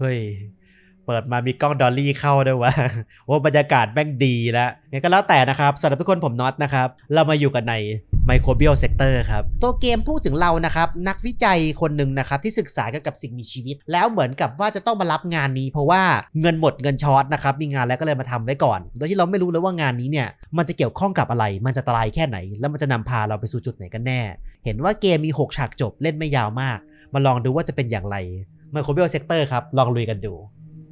เฮ้ย เปิดมามีกล้องดอลลี่เข้าด้วยวะโอ้บรรยากาศแม่งดีแล้วงั้นก็แล้วแต่นะครับสำหรับทุกคนผมน็อตนะครับ เรามาอยู่กันใน Microbial Sector ครับ ตัวเกมพูดถึงเรานะครับ นักวิจัยคนหนึ่งนะครับ ที่ศึกษาเกี่ยวกับสิ่งมีชีวิต แล้วเหมือนกับว่าจะต้องมารับงานนี้ เพราะว่าเงินหมดเงินช็อตนะครับ มีงานแล้วก็เลยมาทำไว้ก่อน โดยที่เราไม่รู้เลยว่างานนี้เนี่ย มันจะเกี่ยวข้องกับอะไร มันจะตรายแค่ไหน แล้วมันจะนำพาเราไปสู่จุดไหนกันแน่ เห็นว่าเกมมี 6 ฉากจบเล่นไม่ยาวมาก มาลองดูว่าจะเป็นอย่างไร Microbial Sector ครับ ลองลุยกันดู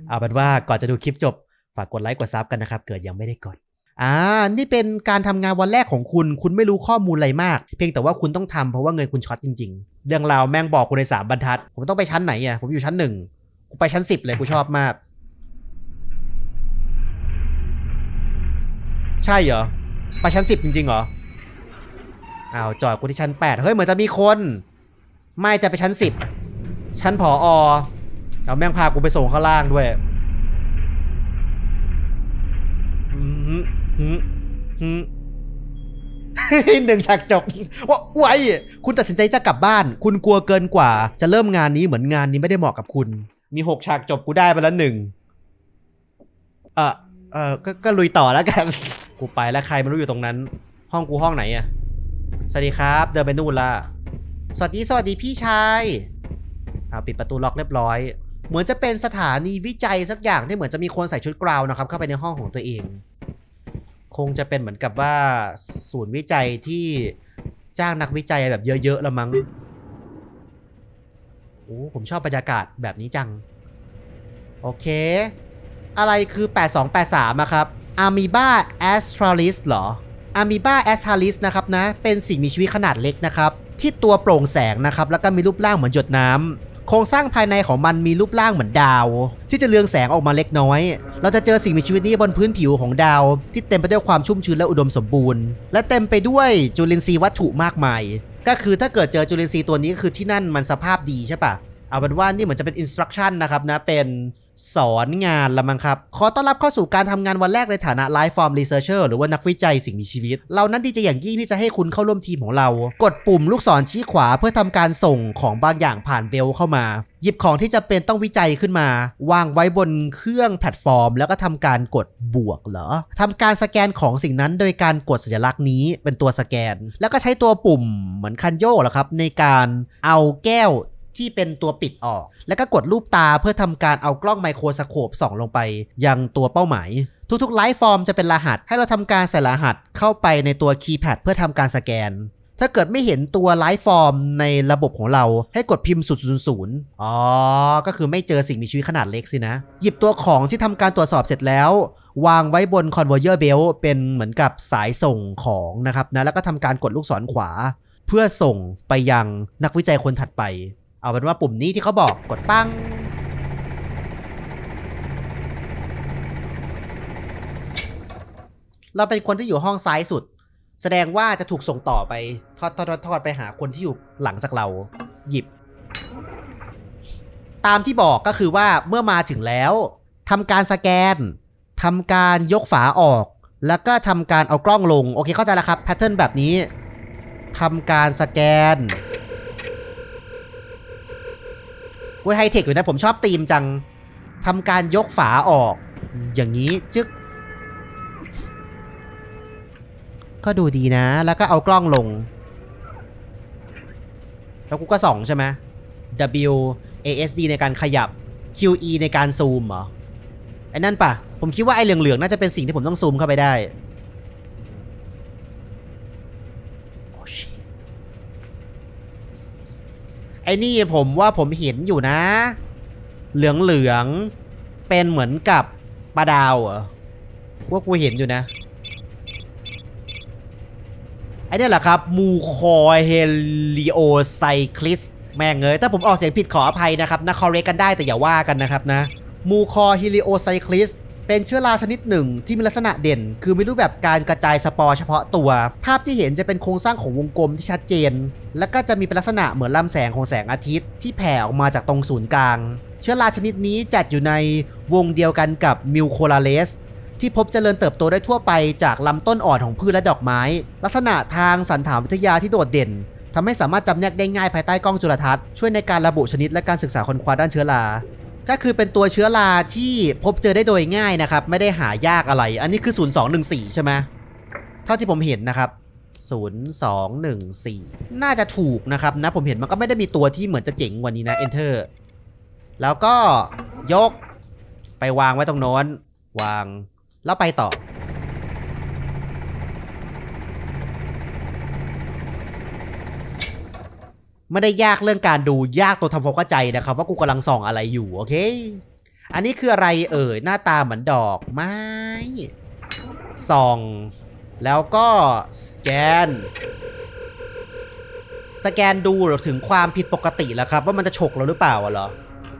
เอาเป็นว่าก่อนจะดูคลิปจบ ฝากกดไลค์กดซับกันนะครับ เกิดยังไม่ได้กดอ่า นี่เป็นการทำงานวันแรกของคุณ คุณไม่รู้ข้อมูลอะไรมาก เพียงแต่ว่าคุณต้องทำเพราะว่าเงินคุณช็อตจริงๆ เรื่องราวแม่งบอกคุณในสามบรรทัด ผมต้องไปชั้นไหนอะ ผมอยู่ชั้นหนึ่งกูไปชั้นสิบเลย กูชอบมาก ใช่เหรอ ไปชั้นสิบจริงๆเหรอ อ้าว จอดกูที่ชั้นแปดเฮ้ย เหมือนจะมีคน ไม่จะไปชั้นสิบ ชั้นผออเอาแม่งพากูไปส่งข้างล่างด้วยอืมหืมหืมหนึ่งฉากจบว่าไวคุณตัดสินใจจะกลับบ้าน คุณกลัวเกินกว่า จะเริ่มงานนี้เหมือนงานนี้ไม่ได้เหมาะกับคุณ มีหกฉากจบกูได้ไปแล้วหนึ่งเออเออก็ก็ลุยต่อแล้วกัน กูไปแล้วใครไม่รู้อยู่ตรงนั้น ห้องกูห้องไหนอะสวัสดีครับ เดินไปนู่นละสวัสดีสวัสดีพี่ชาย อ่าปิดประตูล็อกเรียบร้อย เหมือนจะเป็นสถานีวิจัยสักอย่างที่เหมือนจะมีคนใส่ชุดกราวนะครับ เข้าไปในห้องของตัวเอง คงจะเป็นเหมือนกับว่าศูนย์วิจัยที่จ้างนักวิจัยแบบเยอะๆล้วมั้งโอ้ผมชอบบรรยากาศแบบนี้จัง โอเค อะไรคือ 8283อะครับ Amoeba astralis เหรอ Amoeba astralis นะครับนะ เป็นสิ่งมีชีวิตขนาดเล็กนะครับ ที่ตัวโปร่งแสงนะครับ แล้วก็มีรูปร่างเหมือนหยดน้ำ โครงสร้างภายในของมันมีรูปร่างเหมือนดาว ที่จะเลืองแสงออกมาเล็กน้อย เราจะเจอสิ่งมีชีวิตนี้บนพื้นผิวของดาว ที่เต็มไปด้วยความชุ่มชื้นและอุดมสมบูรณ์ และเต็มไปด้วยจุลินทรีย์วัตถุมากมาย ก็คือถ้าเกิดเจอจุลินทรีย์ตัวนี้ก็คือที่นั่นมันสภาพดีใช่ปะเอาเป็นว่านี่เหมือนจะเป็นอินสตรักชั่นนะครับนะเป็น สอนงานละมั้งครับ ขอต้อนรับเข้าสู่การทำงานวันแรกในฐานะ Life Form Researcher หรือว่านักวิจัยสิ่งมีชีวิต เรานั้นดีใจอย่างยิ่งที่จะให้คุณเข้าร่วมทีมของเรา กดปุ่มลูกศรชี้ขวาเพื่อทำการส่งของบางอย่างผ่านเบลเข้ามา หยิบของที่จะเป็นต้องวิจัยขึ้นมา วางไว้บนเครื่องแพลตฟอร์ม แล้วก็ทำการกดบวกเหรอทำการสแกนของสิ่งนั้นโดยการกดสัญลักษณ์นี้เป็นตัวสแกน แล้วก็ใช้ตัวปุ่มเหมือนคันโยกเหรอครับในการเอาแก้ว ที่เป็นตัวปิดออก แล้วก็กดรูปตาเพื่อทำการเอากล้องไมโครสโคปส่องลงไป ยังตัวเป้าหมาย ทุกๆไลฟ์ฟอร์มจะเป็นรหัส ให้เราทำการใส่รหัสเข้าไปในตัวคีย์แพดเพื่อทำการสแกน ถ้าเกิดไม่เห็นตัวไลฟ์ฟอร์มในระบบของเราให้กดพิมพ์000อ๋อ ก็คือไม่เจอสิ่งมีชีวิตขนาดเล็กสินะ หยิบตัวของที่ทำการตรวจสอบเสร็จแล้ววางไว้บน conveyor belt เป็นเหมือนกับสายส่งของนะครับนะแล้วก็ทำการกดลูกศรขวา เพื่อส่งไปยังนักวิจัยคนถัดไป เอาเป็นว่าปุ่มนี้ที่เขาบอกกดปั้งเราเป็นคนที่อยู่ห้องซ้ายสุด แสดงว่าจะถูกส่งต่อไปทอดทอดทอดทอดไปหาคนที่อยู่หลังจากเราหยิบ ตามที่บอกก็คือว่าเมื่อมาถึงแล้วทำการสแกนทำการยกฝาออก แล้วก็ทำการเอากล้องลง โอเคเข้าใจแล้วครับแพทเทิร์นแบบนี้ทำการสแกน เว้ยไฮเทคอยู่นะผมชอบธีมจังทำการยกฝาออก อย่างนี้จึ๊กก็ดูดีนะ แล้วก็เอากล้องลง แล้วกูก็ส่องใช่ไหม W A S D ในการขยับ Q E ในการซูมเหรอ ไอ้นั่นปะผมคิดว่าไอ้เหลืองๆ น่าจะเป็นสิ่งที่ผมต้องซูมเข้าไปได้โอ้ shit ไอ้นี่ผมว่าผมเห็นอยู่นะ เหลืองๆเป็นเหมือนกับปลาดาวเหรอว่ากูเห็นอยู่นะ ไอ้นี่แหละครับ มูคอเฮลิโอไซคลิสแม่งเอ้ยถ้าผมออกเสียงผิดขออภัยนะครับนะคอเรกกันได้แต่อย่าว่ากันนะครับนะ มูคอเฮลิโอไซคลิส เป็นเชื้อราชนิดหนึ่งที่มีลักษณะเด่น คือมีรูปแบบการกระจายสปอร์เฉพาะตัว ภาพที่เห็นจะเป็นโครงสร้างของวงกลมที่ชัดเจน และก็จะมีเป็นลักษณะเหมือนลำแสงของแสงอาทิตย์ ที่แผ่ออกมาจากตรงศูนย์กลาง เชื้อราชนิดนี้จัดอยู่ในวงเดียวกันกับมิวโคลาเลสที่พบเจริญเติบโตได้ทั่วไปจากลำต้นอ่อนของพืชและดอกไม้ ลักษณะทางสันฐานวิทยาที่โดดเด่นทำให้สามารถจำแนกได้ง่ายภายใต้กล้องจุลทรรศน์ช่วยในการระบุชนิดและการศึกษาค้นคว้าด้านเชื้อรา ก็คือเป็นตัวเชื้อราที่พบเจอได้โดยง่ายนะครับ ไม่ได้หายากอะไร อันนี้คือ 0214 ใช่ไหมเท่าที่ผมเห็นนะครับ 0214 น่าจะถูกนะครับนะ ผมเห็นมันก็ไม่ได้มีตัวที่เหมือนจะเจ๋งกว่านี้นะ Enter แล้วก็ยกไปวางไว้ตรงโน้น วาง แล้วไปต่อ ไม่ได้ยากเรื่องการดูยากตัวทำความเข้าใจนะครับ ว่ากูกำลังส่องอะไรอยู่โอเค อันนี้คืออะไรเอ่ยหน้าตาเหมือนดอกไม้ส่อง แล้วก็สแกน สแกนดูถึงความผิดปกติแล้วครับ ว่ามันจะฉกเราหรือเปล่าเหรอ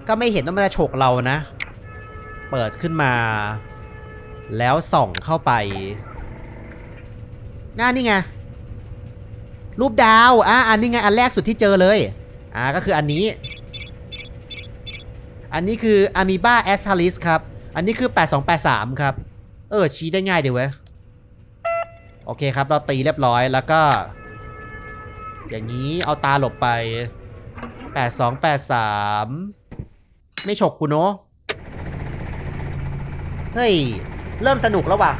ก็ไม่เห็นว่ามันจะฉกเรานะ เปิดขึ้นมา แล้วส่องเข้าไป หน้านี่ไง รูปดาวอะอันนี้ไงอันแรกสุดที่เจอเลย อ่าก็คืออันนี้ อันนี้คือ Amoeba a s t a l i s ครับ อันนี้คือ 8283 ครับ เออ ชี้ได้ง่ายดีเว้ย โอเคครับ เราตีเรียบร้อยแล้วก็ อย่างนี้เอาตาหลบไป 8283 ไม่ฉกกูเนอะเฮ้ย เริ่มสนุกแล้วว่ะ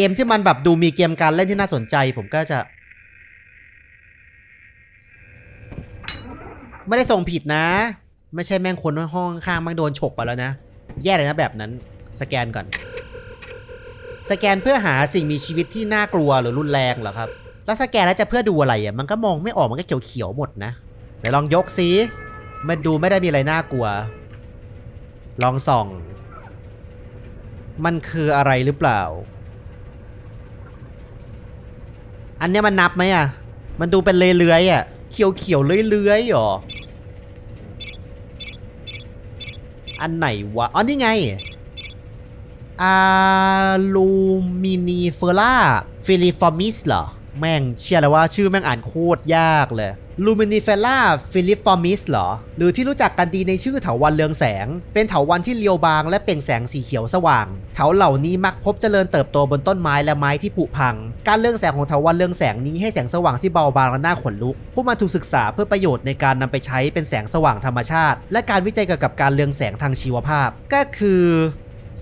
เกมที่มันแบบดูมีเกมการเล่นที่น่าสนใจ ผมก็จะ ไม่ได้ส่งผิดนะ ไม่ใช่แม่งคนห้องข้างม่งโดนฉกไปแล้วนะ แย่เลยนะแบบนั้น สแกนก่อน สแกนเพื่อหาสิ่งมีชีวิตที่น่ากลัวหรือรุนแรงเหรอครับ แล้วสแกนแล้วจะเพื่อดูอะไรอะ มันก็มองไม่ออกมันก็เขียวๆหมดนะเดี๋ยวลองยกซิมันดูไม่ได้มีอะไรน่ากลัว ลองส่อง มันคืออะไรหรือเปล่า อันเนี้ยมันนับไหมอะ มันดูเป็นเลื้อยๆอะ เขียวเขียวๆเลื้อยๆหรอ อันไหนวะ อ๋อนี่ไงอะลูมินีเฟล่าฟิลิฟอร์มิสเหรอ แม่งเชื่อแล้วว่าชื่อแม่งอ่านโคตรยากเลย ลูมินิเฟล่าฟิลิฟอร์มิสเหรอ หรือที่รู้จักกันดีในชื่อเถาวันเรืองแสง เป็นเถาวันที่เรียวบางและเปล่งแสงสีเขียวสว่าง เถาเหล่านี้มักพบเจริญเติบโตบนต้นไม้และไม้ที่ผุพัง การเรืองแสงของเถาวันเรืองแสงนี้ให้แสงสว่างที่เบาบางและน่าขนลุก ผู้มาถูกศึกษาเพื่อประโยชน์ในการนำไปใช้เป็นแสงสว่างธรรมชาติ และการวิจัยเกี่ยวกับการเรืองแสงทางชีวภาพ ก็คือ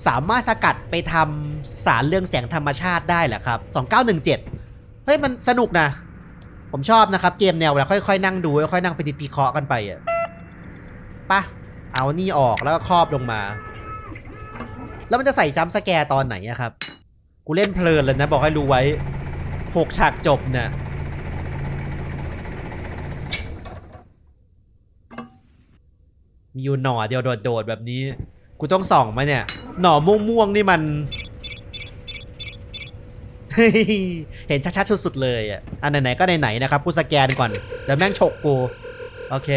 สามารถสกัดไปทำสารเรืองแสงธรรมชาติได้แหละครับ 2917 เฮ้ยมันสนุกนะ ผมชอบนะครับ เกมแนวเวลาค่อยๆนั่งดูค่อยๆนั่งไปดิดปีเคาะกันไปอะปะเอานี่ออกแล้วก็ครอบลงมา แล้วมันจะใส่จัมสแกร์ตอนไหนอะครับ กูเล่นเพลินเลยนะ บอกให้รู้ไว้หกฉากจบเนี่ยมีอยู่หน่อเดียวโดดๆแบบนี้ กูต้องส่องไหมเนี่ย หน่อม่วงๆนี่มัน เห็นชัดๆสุดๆเลยอะอันไหนๆก็ไหนๆนะครับกูสแกนก่อนเดี๋ยวแม่งฉกกู โอเค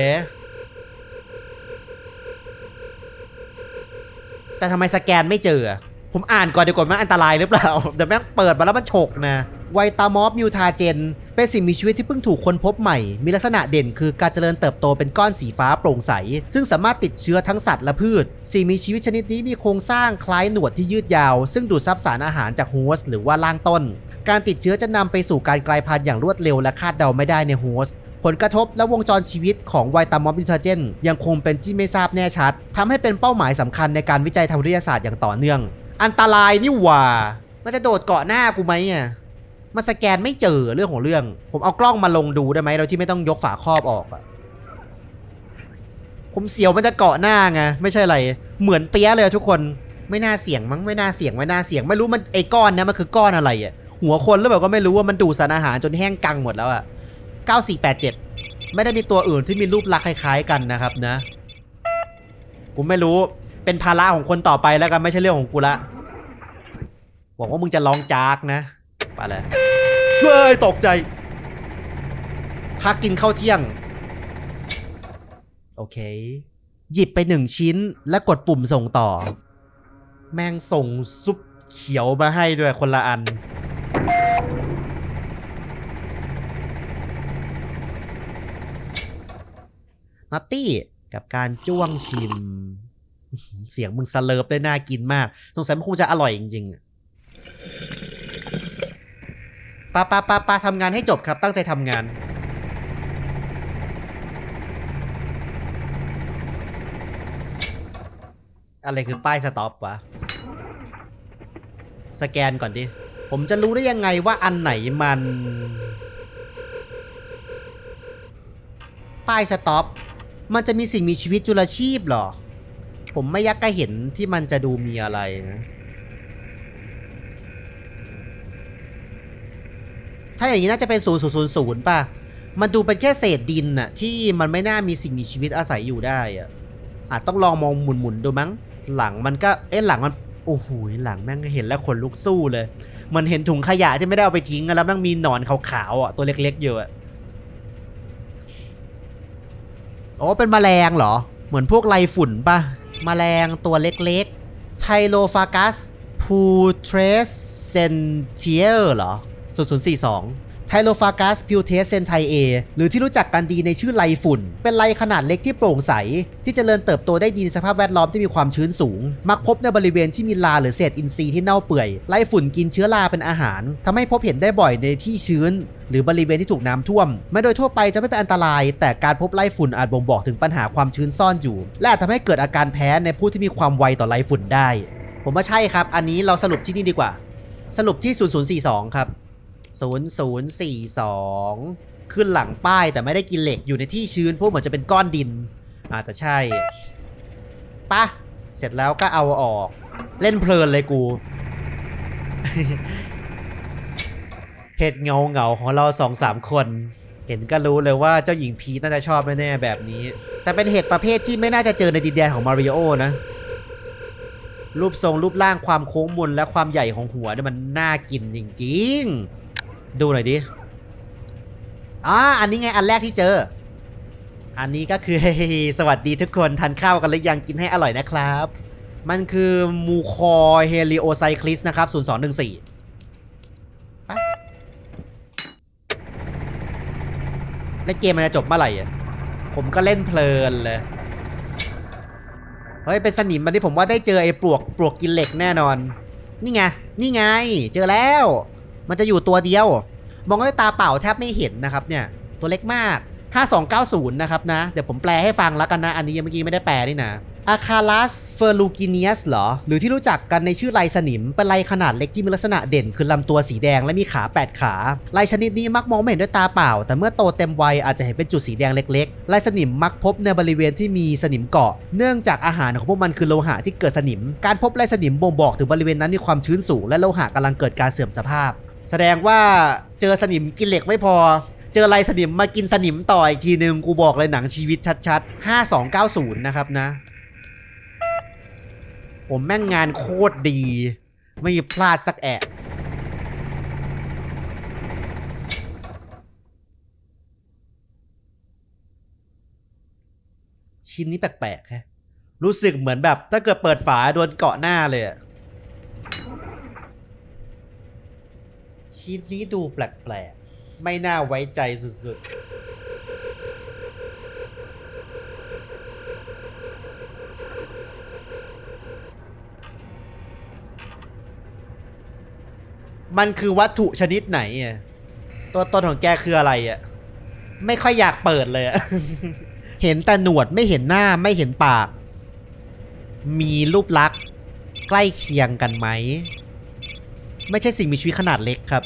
แต่ทำไมสแกนไม่เจออะ ผมอ่านก่อนดีกว่ามันอันตรายหรือเปล่าเดี๋ยวแม่งเปิดมาแล้วมันฉกนะ ไวตามอฟมิวทาเจน เป็นสิ่งมีชีวิตที่เพิ่งถูกค้นพบใหม่ มีลักษณะเด่นคือการเจริญเติบโตเป็นก้อนสีฟ้าโปร่งใส ซึ่งสามารถติดเชื้อทั้งสัตว์และพืช สิ่งมีชีวิตชนิดนี้มีโครงสร้างคล้ายหนวดที่ยืดยาว ซึ่งดูดซับสารอาหารจากโฮสต์หรือว่าล่างต้น การติดเชื้อจะนำไปสู่การกลายพันธุ์อย่างรวดเร็วและคาดเดาไม่ได้ในโฮสต์ผลกระทบและวงจรชีวิตของไวตามอฟมิวทาเจน ยังคงเป็นที่ไม่ทราบแน่ชัดทำให้เป็นเป้าหมายสำคัญในการวิจัยทางวิทยาศาสตร์อย่างต่อเนื่อง อันตรายนี่หว่า มันจะโดดเกาะหน้ากูไหมอะมันสแกนไม่เจอเรื่องของเรื่อง ผมเอากล้องมาลงดูได้ไหมโดยที่ไม่ต้องยกฝาครอบออกอะผมเสียวมันจะเกาะหน้าไงไม่ใช่อะไร เหมือนเปี้ยเลยทุกคนไม่น่าเสี่ยงมั้งไม่น่าเสี่ยงไม่น่าเสี่ยงไม่รู้มันไอ้ก้อนเนี้ยมันคือก้อนอะไรอะหัวคนหรือเปล่าก็ไม่รู้ว่ามันดูดสารอาหารจนแห้งกังหมดแล้วอะ9487 ไม่ได้มีตัวอื่นที่มีรูปลักษณ์คล้ายๆกันนะครับนะ กูไม่รู้ เป็นภาระของคนต่อไปแล้วกันไม่ใช่เรื่องของกูละหวังว่ามึงจะลองจากนะไปเลยเฮ้ยตกใจพักกินข้าวเที่ยง โอเค หยิบไปหนึ่งชิ้นและกดปุ่มส่งต่อ แม่งส่งซุปเขียวมาให้ด้วยคนละอัน นัตตี้กับการจ้วงชิม เสียงมึงสเลิฟได้น่ากินมาก สงสัยมันคงจะอร่อยจริงๆปาปาปาปาทำงานให้จบครับ ตั้งใจทำงานอะไรคือป้ายสต็อปวะ สแกนก่อนดิ ผมจะรู้ได้ยังไงว่าอันไหนมัน ป้ายสต็อป มันจะมีสิ่งมีชีวิตจุลชีพหรอ ผมไม่ยักก็เห็นที่มันจะดูมีอะไรนะ ถ้าอย่างนี้น่าจะเป็น0000ป่ะ มันดูเป็นแค่เศษดินน่ะที่มันไม่น่ามีสิ่งมีชีวิตอาศัยอยู่ได้อะอาจต้องลองมองหมุนๆดูมั้ง หลังมันก็เอ๊ะหลังมันโอ้โหหลังแม่งเห็นแล้วขนลุกสู้เลย มันเห็นถุงขยะที่ไม่ได้เอาไปทิ้งแล้วแม่งมีหนอนขาวๆอะตัวเล็กๆอยู่อะโอ้เป็นแมลงเหรอ เหมือนพวกไรฝุ่นป่ะ แมลงตัวเล็กๆไทโลฟากัสพูเทรสเซนเทียเหรอ 0042 ไทโลฟากัสพิวเทสเซนไทเอหรือที่รู้จักกันดีในชื่อไรฝุ่น เป็นไรขนาดเล็กที่โปร่งใส ที่จเจริญเติบโตได้ดีในสภาพแวดล้อมที่มีความชื้นสูง มักพบในบริเวณที่มีลาหรือเศษอินทรีย์ที่เน่าเปื่อยไรฝุ่นกินเชื้อราเป็นอาหารทำให้พบเห็นได้บ่อยในที่ชื้น หรือบริเวณที่ถูกน้ำท่วมไม่โดยทั่วไปจะไม่เป็นอันตราย แต่การพบไรฝุ่นอาจบ่งบอกถึงปัญหาความชื้นซ่อนอยู่ และอาจทำให้เกิดอาการแพ้ในผู้ที่มีความไวต่อไรฝุ่นได้ ผมว่าใช่ครับ อันนี้เราสรุปที่นี่ดีกว่า สรุปที่0042ครับ 0042 ขึ้นหลังป้ายแต่ไม่ได้กินเหล็กอยู่ในที่ชื้นพวกเหมือนจะเป็นก้อนดินอาจจะใช่ปะเสร็จแล้วก็เอาออก เล่นเพลินเลยกู เห็ดเงาเงาของเราสองสามคน เห็นก็รู้เลยว่าเจ้าหญิงพีน่าจะชอบแน่ๆแบบนี้ แต่เป็นเห็ดประเภทที่ไม่น่าจะเจอในดินแดนของมาริโอนะ รูปทรงรูปร่างความโค้งมนและความใหญ่ของหัวเนี่ยมันน่ากินจริงๆ ดูหน่อยดิอ่าอันนี้ไงอันแรกที่เจอ อันนี้ก็คือสวัสดีทุกคนทานข้าวกันหรือยังกินให้อร่อยนะครับ มันคือมูคอเฮลิโอไซคลิสนะครับ 0214ไปแล้วเกมมันจะจบเมื่อไหร่อะผมก็เล่นเพลินเลย เฮ้ย เป็นสนิมมันที่ผมว่าได้เจอไอ้ปลวกปลวกกินเหล็กแน่นอน นี่ไง นี่ไง เจอแล้ว มันจะอยู่ตัวเดียว มองด้วยตาเปล่าแทบไม่เห็นนะครับเนี่ย ตัวเล็กมาก 5290 นะครับนะ เดี๋ยวผมแปลให้ฟังแล้วกันนะ อันนี้ยังเมื่อกี้ไม่ได้แปลนี่นะอาคาลัสเฟอร์ลูกิเนียสเหรอ หรือที่รู้จักกันในชื่อไรสนิม เป็นไรขนาดเล็กที่มีลักษณะเด่น คือลำตัวสีแดงและมีขา 8 ขาไรชนิดนี้มักมองไม่เห็นด้วยตาเปล่า แต่เมื่อโตเต็มวัยอาจจะเห็นเป็นจุดสีแดงเล็กๆไรสนิมมักพบในบริเวณที่มีสนิมเกาะ เนื่องจากอาหารของพวกมันคือโลหะที่เกิดสนิม การพบไรสนิมบ่งบอกถึงบริเวณนั้นมีความชื้นสูงและโลหะกำลังเกิดการเสื่อมสภาพ แสดงว่าเจอสนิมกินเหล็กไม่พอ เจอไรสนิมมากินสนิมต่ออีกทีหนึ่งกูบอกเลยหนังชีวิตชัดๆ 5290 นะครับนะ ผมแม่งงานโคตรดี ไม่พลาดสักแอะชิ้นนี้แปลกๆแฮะรู้สึกเหมือนแบบถ้าเกิดเปิดฝาโดนเกาะหน้าเลยอะ ชิ้นนี้ดูแปลกๆ ไม่น่าไว้ใจสุดๆ มันคือวัตถุชนิดไหนอะตัวตนของแกคืออะไรอะ ไม่ค่อยอยากเปิดเลยอะเห็นแต่หนวดไม่เห็นหน้าไม่เห็นปาก มีรูปลักษณ์ใกล้เคียงกันไหม ไม่ใช่สิ่งมีชีวิตขนาดเล็กครับ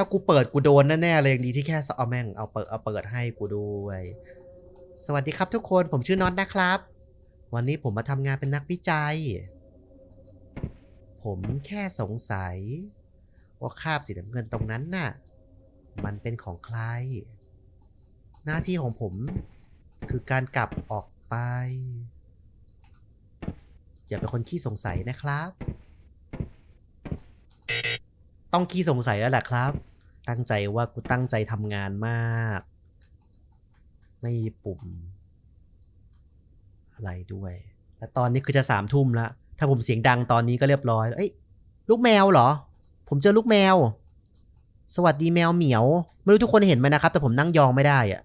ถ้ากูเปิดกูโดนแน่ๆเลยดีที่แค่เอาแม่งเอาเปิดเอาเปิดให้กูด้วย สวัสดีครับทุกคนผมชื่อน็อตนะครับ วันนี้ผมมาทำงานเป็นนักวิจัย ผมแค่สงสัย ว่าคราบสีน้ำเงินตรงนั้นน่ะ มันเป็นของใคร หน้าที่ของผมคือการกลับออกไป อย่าเป็นคนขี้สงสัยนะครับ ต้องขี้สงสัยแล้วแหละครับ ตั้งใจว่ากูตั้งใจทำงานมากไม่มีปุ่ม อะไรด้วยแต่ตอนนี้คือจะสามทุ่มแล้วถ้าผมเสียงดังตอนนี้ก็เรียบร้อย เอ้ย ลูกแมวเหรอ ผมเจอลูกแมว สวัสดีแมวเหมียว ไม่รู้ทุกคนเห็นไหมนะครับ แต่ผมนั่งยองไม่ได้อะ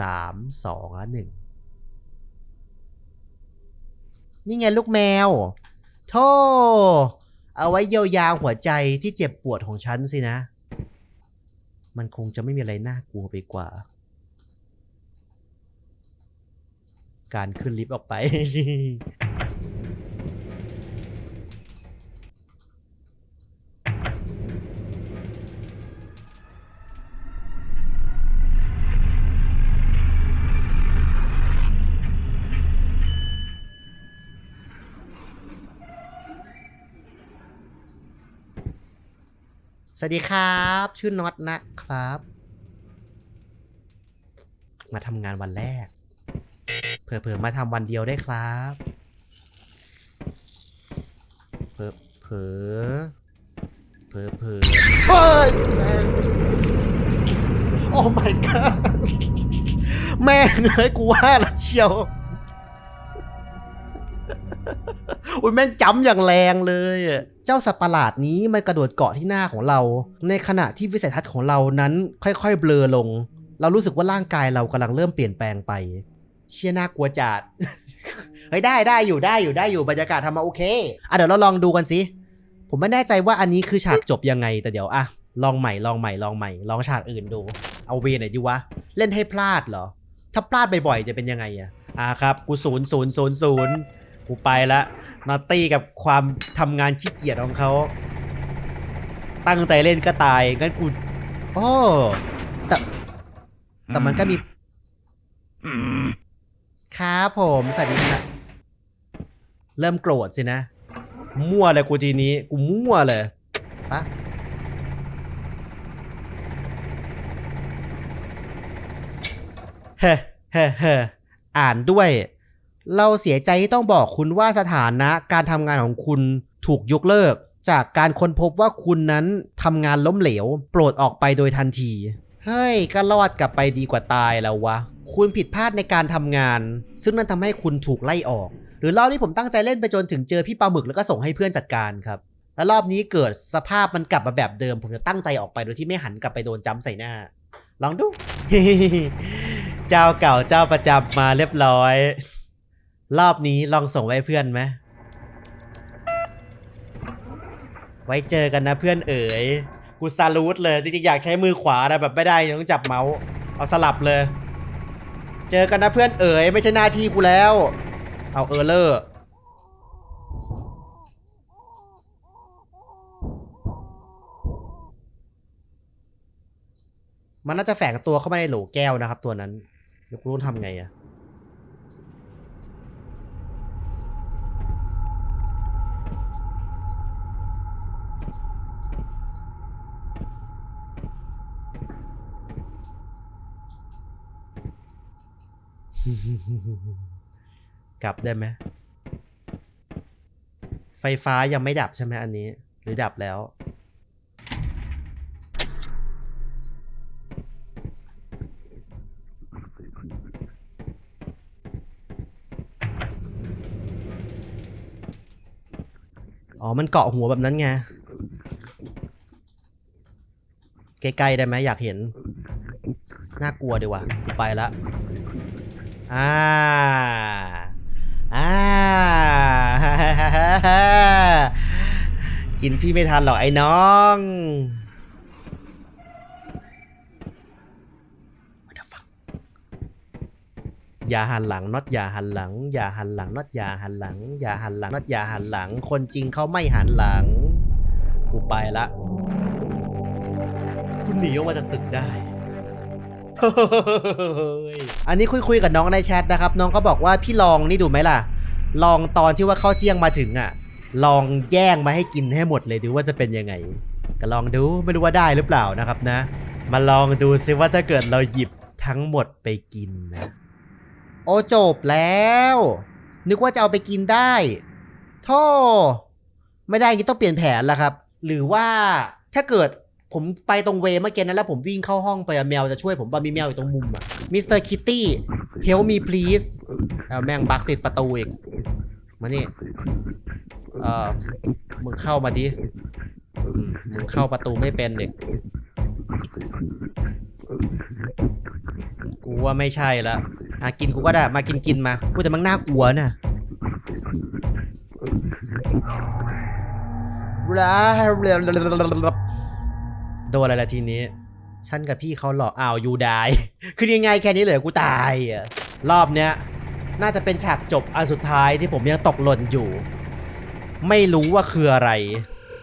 สามสองและหนึ่งนี่ไงลูกแมวโธ่ เอาไว้เยียวยาหัวใจที่เจ็บปวดของฉันสินะ มันคงจะไม่มีอะไรน่ากลัวไปกว่า การขึ้นลิฟต์ออกไป วัสดีครับ ชื่อน็อตนะครับ มาทำงานวันแรก เผลอๆมาทำวันเดียวได้ครับเผลอเผลอเผลอเผลอเฮ้ยแม่โอ้ my god แม่งเลยกูว่าและเชียว อุ้ยแม่งจ้ำอย่างแรงเลยอะเจ้าสัตว์ประหลาดนี้มันกระโดดเกาะที่หน้าของเรา ในขณะที่วิสัยทัศน์ของเรานั้นค่อยๆ เบลอลง เรารู้สึกว่าร่างกายเรากำลังเริ่มเปลี่ยนแปลงไป เชี่ยน่ากลัวจัดเฮ้ยได้ได้อยู่ได้อยู่ได้อยู่บรรยากาศทำมาโอเคอะเดี๋ยวเราลองดูกันสิผมไม่แน่ใจว่าอันนี้คือฉากจบยังไงแต่เดี๋ยวอะลองใหม่ลองใหม่ลองใหม่ลองฉากอื่นดู เอาเวไหนดีวะเล่นให้พลาดเหรอ ถ้าพลาดบ่อยๆจะเป็นยังไงอะอะครับกูศูนย์ศูนย์ศูนย์ศูนย์ กูไปละมาตี้กับความทำงานขี้เกียจของเขา ตั้งใจเล่นก็ตาย งั้นกูโอ้แต่แต่มันก็มี ครับผม สวัสดีครับ เริ่มโกรธสินะ มั่วเลยกูทีนี้ กูมั่วเลยปะเฮ้เฮ้เฮ้อ่านด้วย เราเสียใจที่ต้องบอกคุณว่าสถานะการทำงานของคุณถูกยกเลิก จากการค้นพบว่าคุณนั้นทำงานล้มเหลว โปรดออกไปโดยทันที เฮ้ย ก็รอดกลับไปดีกว่าตายแล้ววะ คุณผิดพลาดในการทำงาน ซึ่งนั่นทำให้คุณถูกไล่ออก หรือรอบนี้ผมตั้งใจเล่นไปจนถึงเจอพี่ปลาหมึกแล้วก็ส่งให้เพื่อนจัดการครับ แล้วรอบนี้เกิดสภาพมันกลับมาแบบเดิม ผมจะตั้งใจออกไปโดยที่ไม่หันกลับไปโดนจ้ำใส่หน้า ลองดู เจ้าเก่าเจ้าประจำมาเรียบร้อย รอบนี้ลองส่งไว้เพื่อนไหมไว้เจอกันนะเพื่อนเอ๋ย กูซาลูดเลยจริงๆอยากใช้มือขวานะแบบไม่ได้ต้องจับเมาส์ เอาสลับเลย เจอกันนะเพื่อนเอ๋ยไม่ใช่หน้าที่กูแล้ว เอาเออร์เลอร์มันน่าจะแฝงตัวเข้ามาในโหลแก้วนะครับตัวนั้นเดี๋ยวกูรู้ทำไงอะ กลับได้ไหมไฟฟ้ายังไม่ดับใช่ไหมอันนี้ หรือดับแล้ว อ๋อ มันเกาะหัวแบบนั้นไงใกล้ๆได้ไหมอยากเห็น น่ากลัวดีว่ะกูไปละ อ่าอ่ากินพี่ไม่ทันหรอกไอ้น้อง What the fuck อย่าหันหลังน็อตอย่าหันหลัง อย่าหันหลังน็อตอย่าหันหลัง อย่าหันหลังน็อตอย่าหันหลัง คนจริงเขาไม่หันหลัง กูไปละ คุณหนีออกมาจากตึกได้ อันนี้คุยคุยๆกับน้องในแชทนะครับ น้องก็บอกว่าพี่ลองนี่ดูไหมล่ะ ลองตอนที่ว่าเข้าเที่ยงมาถึงอะ ลองแย่งมาให้กินให้หมดเลยดูว่าจะเป็นยังไง ก็ลองดูไม่รู้ว่าได้หรือเปล่านะครับนะ มาลองดูซิว่าถ้าเกิดเราหยิบทั้งหมดไปกินนะโอ้จบแล้ว นึกว่าจะเอาไปกินได้โธ่ไม่ได้งี้ต้องเปลี่ยนแผนแล้วครับ หรือว่าถ้าเกิด ผมไปตรงเวย์เมื่อกี้นั้นแล้วผมวิ่งเข้าห้องไปอะแมวจะช่วยผมป่ะมีแมวอยู่ตรงมุมอะมิสเตอร์คิตตี้ help me please เอาแม่งบักติดประตูอีก มานี่เอ่อมึงเข้ามาดิอืมมึงเข้าประตูไม่เป็นเด็กกูว่าไม่ใช่ละอะกินกูก็ได้ มากินกินมากูแต่มันน่ากลัวน่ะ โดนอะไรละทีนี้ ฉันกับพี่เขาหลอกอ้าวยูได้คือยังไงแค่นี้เลยกูตายอะรอบเนี้ยน่าจะเป็นฉากจบอันสุดท้ายที่ผมยังตกหล่นอยู่ ไม่รู้ว่าคืออะไร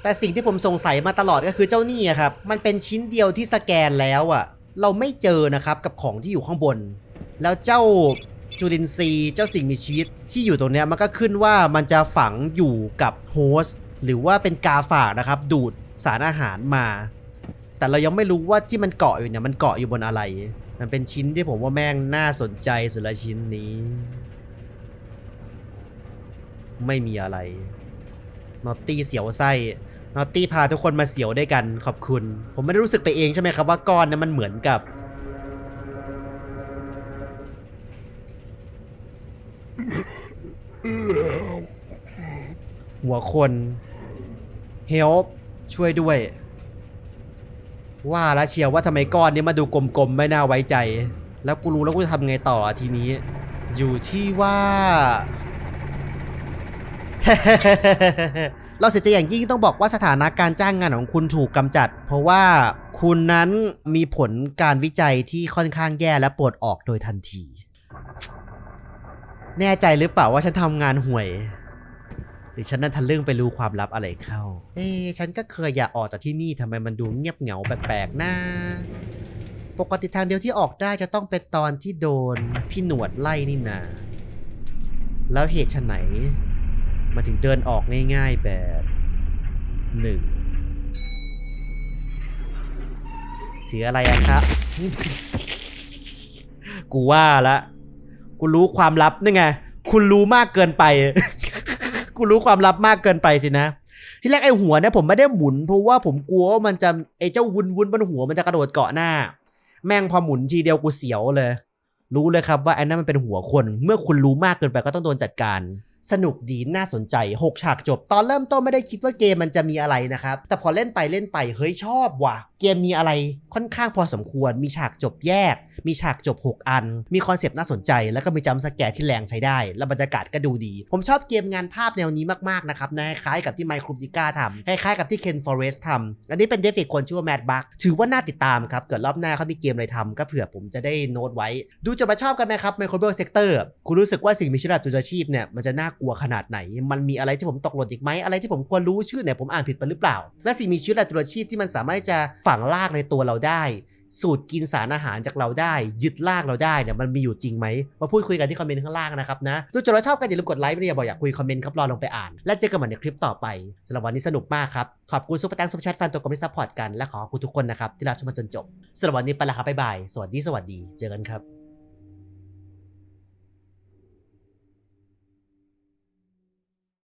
แต่สิ่งที่ผมสงสัยมาตลอดก็คือเจ้านี่ครับ มันเป็นชิ้นเดียวที่สแกนแล้วอะเราไม่เจอนะครับกับของที่อยู่ข้างบน แล้วเจ้าจุลินทรีย์เจ้าสิ่งมีชีวิตที่อยู่ตรงนี้มันก็ขึ้นว่ามันจะฝังอยู่กับโฮสต์หรือว่าเป็นกาฝากนะครับ ดูดสารอาหารมา แต่เรายังไม่รู้ว่าที่มันเกาะอยู่เนี่ยมันเกาะอยู่บนอะไร มันเป็นชิ้นที่ผมว่าแม่งน่าสนใจสุดละชิ้นนี้ ไม่มีอะไรนอตตี้เสียวไส้นอตตี้พาทุกคนมาเสียวด้วยกันขอบคุณ ผมไม่ได้รู้สึกไปเองใช่ไหมครับว่าก้อนนั้นมันเหมือนกับ หัวคน เฮลช่วยด้วย ว่าแล้วเชียวว่าทำไมก้อนนี้มาดูกลมๆ ไม่น่าไว้ใจ แล้วกูรู้แล้วกูจะทำไงต่อทีนี้ อยู่ที่ว่า เราเสียใจอย่างยิ่งต้องบอกว่าสถานะการจ้างงานของคุณถูกกำจัด เพราะว่าคุณนั้นมีผลการวิจัยที่ค่อนข้างแย่และปลดออกโดยทันที แน่ใจหรือเปล่าว่าฉันทำงานห่วย หรือฉันนั้นทะลึ่งไปรู้ความลับอะไรเข้า เอ๊ฉันก็เคยอยากออกจากที่นี่ทำไมมันดูเงียบเหงาแปลกๆนะ ปกติทางเดียวที่ออกได้จะต้องเป็นตอนที่โดนพี่หนวดไล่นี่นา แล้วเหตุไฉนมาถึงเดินออกง่ายๆแบบหนึ่งถืออะไรอะครับ กูว่าละ กูรู้ความลับนี่ไง คุณรู้มากเกินไป กูรู้ความลับมากเกินไปสินะ ที่แรกไอ้หัวเนี่ยผมไม่ได้หมุนเพราะว่าผมกลัวว่ามันจะไอ้เจ้าวุ้นวุ้นบนหัวมันจะกระโดดเกาะหน้า แม่งพอหมุนทีเดียวกูเสียวเลย รู้เลยครับว่าไอ้นั่นมันเป็นหัวคน เมื่อคุณรู้มากเกินไปก็ต้องโดนจัดการสนุกดีน่าสนใจ 6 ฉากจบ ตอนเริ่มต้นไม่ได้คิดว่าเกมมันจะมีอะไรนะครับ แต่พอเล่นไปเล่นไปเฮ้ยชอบว่ะ เกมมีอะไรค่อนข้างพอสมควร มีฉากจบแยก มีฉากจบ 6 อัน มีคอนเซปต์น่าสนใจ แล้วก็มีจัมสแกร์ที่แรงใช้ได้ และบรรยากาศก็ดูดี ผมชอบเกมงานภาพแนวนี้มากๆนะครับนะคล้ายกับที่ไมโครดิก้าทำคล้ายๆกับที่เคนฟอเรสทำอันนี้เป็นเดฟิกคนชื่อว่าแมดบักถือว่าน่าติดตามครับ เกิดรอบหน้าเขามีเกมอะไรทำก็เผื่อผมจะได้โน้ตไว้ ดูจะมาชอบกันไหมครับไมโครเบิลเซกเตอร์คุณรู้สึกว่าสิ่งมีชีวิตแบบจุลชีพเนี่ยมันจะน่ากลัวขนาดไหน มันมีอะไรที่ผมตกหล่นอีกไหมอะไรที่ผมควรรู้ชื่อเนี่ยผมอ่านผิดไปหรือเปล่า และสิ่งมีชีวิตแบบจุลชีพที่มันสามารถจะฝงรากในตัวเราได้ สูตรกินสารอาหารจากเราได้ ยึดรากเราได้เนี่ยมันมีอยู่จริงไหมมาพูดคุยกันที่คอมเมนต์ข้างล่างนะครับนะดูจนเราชอบกันอย่าลืมกดไลค์ไม่ได้อย่าบอกอยากคุยคอมเมนต์ครับรอลงไปอ่าน และเจอกันใหม่ในคลิปต่อไปสำหรับวันนี้สนุกมากครับขอบคุณซุปเปอร์แตงซุปเปอร์แชทแฟนตัวกลมที่ซัพพอร์ตกันและขอขอบคุณทุกคนนะครับที่รับชมมาจนจบสำหรับวันนี้ไปละครับบ๊ายบายสวัสดีสวัสดีเจอกันครับ